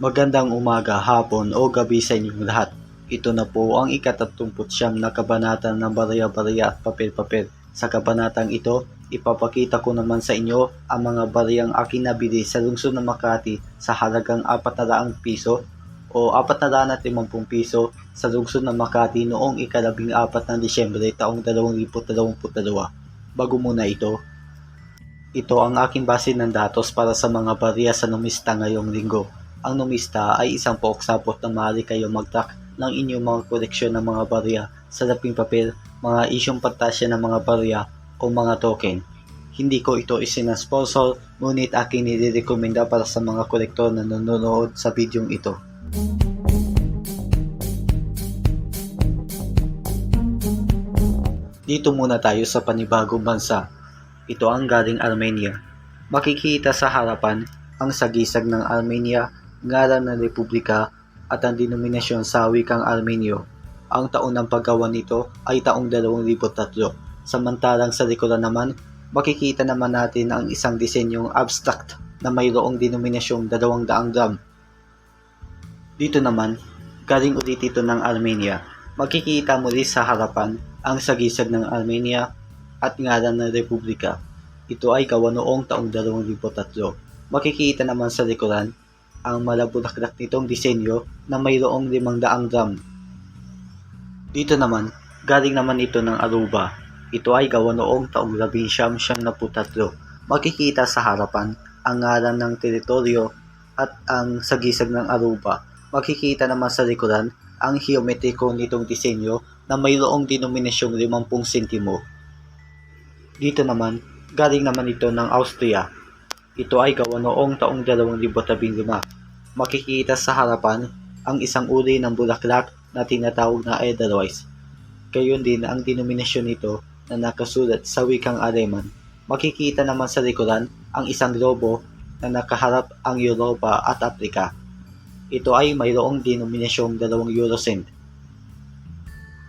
Magandang umaga, hapon o gabi sa inyong lahat. Ito na po ang ikatatlumput siyam na kabanata ng barya-barya at papel-papel. Sa kabanatang ito, ipapakita ko naman sa inyo ang mga baryang aking nabili sa lungsod ng Makati sa halagang 400 piso o 450 piso sa lungsod ng Makati noong ikalabing apat ng Disyembre taong 2022. Bago muna ito, ito ang aking base ng datos para sa mga barya sa numista ngayong linggo. Ang numista ay isang paoksapot na maaari kayo mag-track ng inyong mga koleksyon ng mga barya sa laping papel, mga isyong pantasya ng mga barya o mga token. Hindi ko ito isinasponsor, ngunit aking nirekomenda para sa mga kolektor na nanonood sa bidyong ito. Dito muna tayo sa panibagong bansa. Ito ang galing Armenia. Makikita sa harapan ang sagisag ng Armenia, ngalan ng Republika at ang denominasyon sa wikang Armenyo. Ang taon ng paggawa nito ay taong 2003. Samantalang sa likuran naman, makikita naman natin ang isang disenyong abstract na mayroong denominasyong 200 gram. Dito naman, galing ulit ito ng Armenia. Makikita muli sa harapan ang sagisag ng Armenia at ngalan ng Republika. Ito ay gawa noong taong 2003. Makikita naman sa likuran ang malabulaklak nitong disenyo na mayroong 500 gram. Dito naman, galing naman ito ng Aruba. Ito ay gawa noong taong 1973. Makikita sa harapan ang ngalan ng teritoryo at ang sagisag ng Aruba. Makikita naman sa likuran ang geometriko nitong disenyo na mayroong denominasyong 50 sentimo. Dito naman, galing naman ito ng Austria. Ito ay gawa noong taong 2015. Makikita sa harapan ang isang uri ng bulaklak na tinatawag na Edelweiss. Gayon din ang denominasyon nito na nakasulat sa wikang Aleman. Makikita naman sa likuran ang isang globo na nakaharap ang Europa at Afrika. Ito ay mayroong denominasyong 2 euro cent.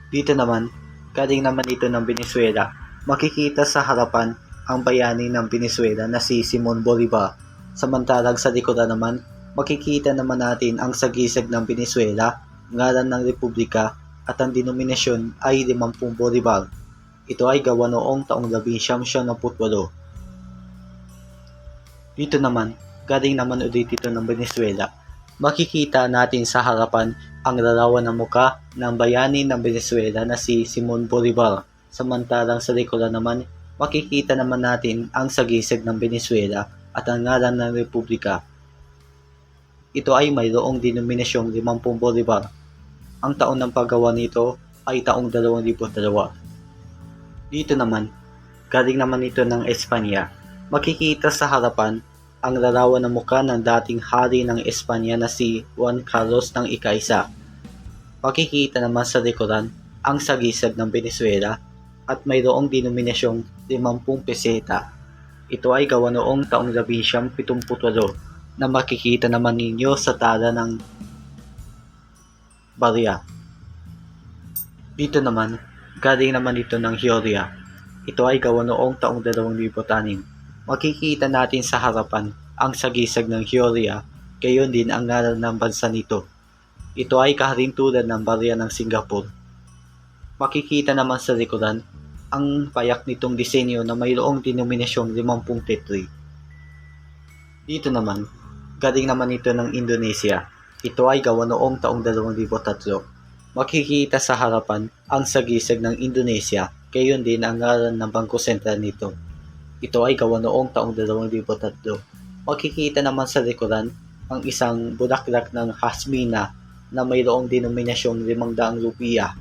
Dito naman, galing naman ito ng Venezuela. Makikita sa harapan ang bayani ng Venezuela na si Simon Bolivar. Samantalang sa likuran naman, makikita naman natin ang sagisag ng Venezuela, ngalan ng Republika at ang denominasyon ay 50 Bolivar. Ito ay gawa noong taong 1978. Dito naman, galing naman ulit ito ng Venezuela. Makikita natin sa harapan ang larawan ng muka ng bayani ng Venezuela na si Simon Bolivar. Samantalang sa likuran naman, makikita naman natin ang sagisag ng Venezuela at ang ngalan ng Republika. Ito ay mayroong denominasyong 50 Bolivar. Ang taon ng paggawa nito ay taong 2002. Dito naman, galing naman ito ng Espanya. Makikita sa harapan ang larawan ng mukha ng dating hari ng Espanya na si Juan Carlos ng Ikaisa. Makikita naman sa likuran ang sagisag ng Venezuela at mayroong denominasyong 50 peseta. Ito ay gawa noong taong 1978 na makikita naman ninyo sa tala ng barya. Dito naman, galing naman ito ng Hioria. Ito ay gawa noong taong 2006. Makikita natin sa harapan ang sagisag ng Hioria, gayon din ang ngalan ng bansa nito. Ito ay kahalintulad ng barya ng Singapore. Makikita naman sa likuran ang payak nitong disenyo na mayroong denominasyong 50 tetri. Dito naman, galing naman ito ng Indonesia. Ito ay gawa noong taong 2003. Makikita sa harapan ang sagisag ng Indonesia, gayon din ang ngalan ng Bangko Sentral nito. Ito ay gawa noong taong 2003. Makikita naman sa likuran ang isang bulaklak ng hasmina na mayroong denominasyong 500 rupiah.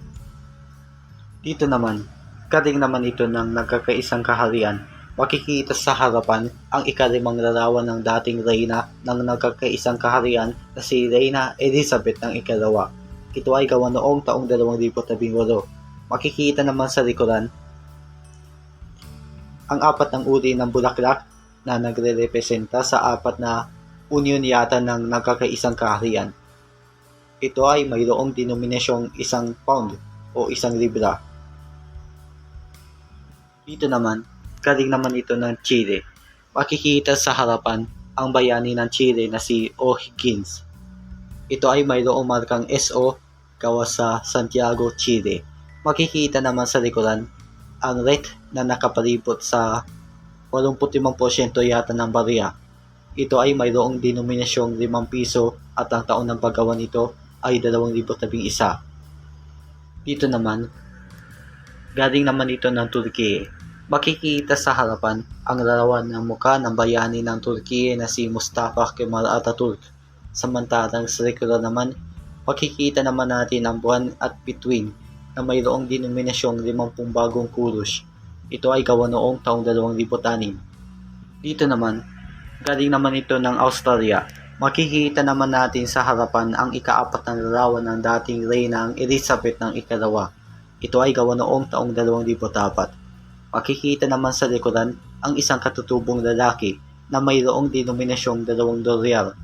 Dito naman, galing naman ito ng nagkakaisang kaharian. Makikita sa harapan ang ikalimang larawan ng dating reyna ng nagkakaisang kaharian na si Reyna Elizabeth ng ikalawa. Ito ay gawa noong taong 2018. Makikita naman sa likuran ang apat ng uri ng bulaklak na nagre-representa sa apat na union yata ng nagkakaisang kaharian. Ito ay mayroong denominasyong isang pound o isang libra. Dito naman, galing naman ito ng Chile. Makikita sa harapan ang bayani ng Chile na si O'Higgins. Ito ay mayroong markang SO gawa sa Santiago, Chile. Makikita naman sa likuran ang red na nakapalibot sa 85% yata ng barya. Ito ay mayroong denominasyong 5 piso at ang taon ng paggawa nito ay 2011. Dito naman, galing naman ito ng Turkey. Makikita sa harapan ang larawan ng mukha ng bayani ng Turkey na si Mustafa Kemal Atatürk. Samantalang sa likuran naman, makikita naman natin ang buwan at bituin na mayroong denominasyong 50 bagong kulos. Ito ay gawa noong taong 2006. Dito naman, galing naman ito ng Australia. Makikita naman natin sa harapan ang ikaapat na larawan ng dating reyna ang Elizabeth ng ikalawa. Ito ay gawa noong taong 2004. Makikita naman sa likuran ang isang katutubong lalaki na mayroong denominasyong dalawang dolyar.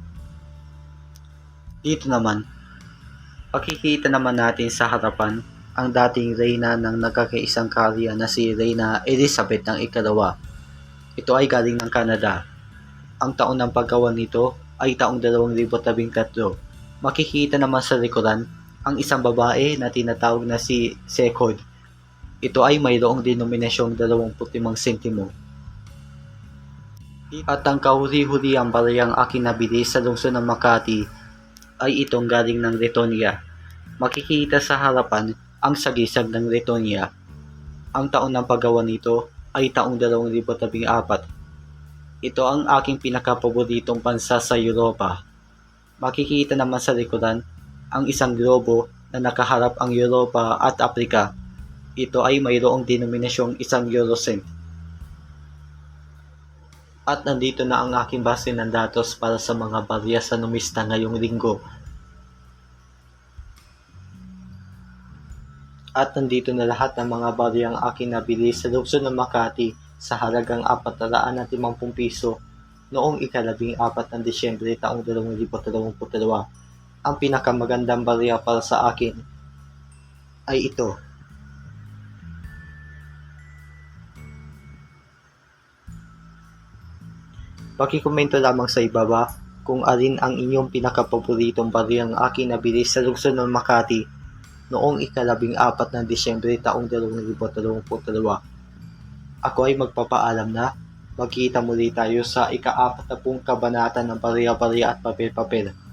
Dito naman, makikita naman natin sa harapan ang dating reyna ng nagkakaisang karya na si Reyna Elizabeth ng ikalawa. Ito ay galing ng Canada. Ang taon ng paggawa nito ay taong 2013. Makikita naman sa likuran ang isang babae na tinatawag na si Sekod. Ito ay mayroong denominasyong 25 sentimo. At ang kahuli-huli ang barayang aking nabili sa lungsod ng Makati ay itong galing ng Letonia. Makikita sa harapan ang sagisag ng Letonia. Ang taon ng paggawa nito ay taong 2014. Ito ang aking pinakapaboritong bansa sa Europa. Makikita naman sa likuran ang isang globo na nakaharap ang Europa at Afrika. Ito ay mayroong denominasyong isang eurocent. At nandito na ang aking base ng datos para sa mga barya sa numista ngayong linggo. At nandito na lahat ng mga baryang aking nabili sa lungsod ng Makati sa halagang 450 piso noong ikalabing apat ng Disyembre taong 2022. Ang pinakamagandang barya para sa akin ay ito. Pakikomento lamang sa ibaba kung alin ang inyong pinakapaboritong baryang aking nabili sa lungsod ng Makati noong ikalabing apat ng Disyembre taong 2022. Ako ay magpapaalam na magkita muli tayo sa ika-apat na pong kabanata ng Barya-Barya at Papel-Papel.